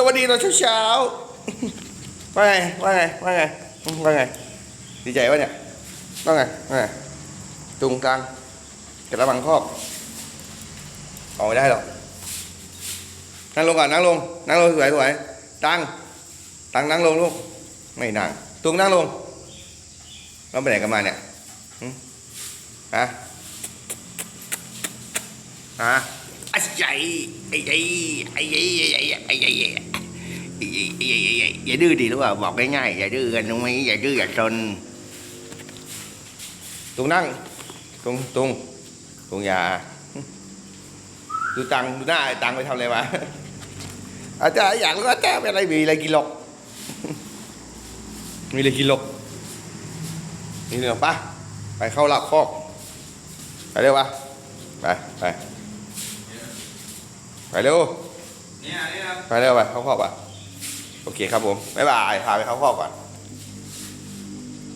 สวัสดีตอนเช้าๆว่าไงว่าไงว่าไงว่าไงดีใจวะเนี่ยว่าไงว่าไงตุงกลางกระมังครอบออกไม่ได้หรอกนั่งลงก่อนนั่งลงนั่งลงสวยสวยตังตังนั่งลงลูกไม่นั่งตุงนั่งลงเราไปไหนกันมาเนี่ยหึฮะฮะไอ้ใหญ่ไอ้ใหญ่ไอ้ใหญ่ไอ้ใหญ่ไอ้ใหญ่ไอ้ใหญ่ไอ้ใหญ่ไอ้ใหญ่ไอ้ใหญ่อย่าดื้อดิรู้ป่าบอกง่ายๆอย่าดื้อกันตรงนี้อย่าดื้ออย่าซนตุงนั่งตุงตุงตุงอย่าดูตังดูหน้าไอ้ตังไปทำอะไรมาอาจารย์อยากรู้ว่าอาจารย์เป็นอะไรมีอะไรกินหรอกมีอะไรกินหรอกนี่เรื่องปะไปเข้าหลับคอกไปเร็วปะไปไปไปเร็วเนี่ยเนี่ยไปเร็วไปเข้าคอกปะ โอเคครับผม บ๊ายบาย พาไปเข้าคอก่อน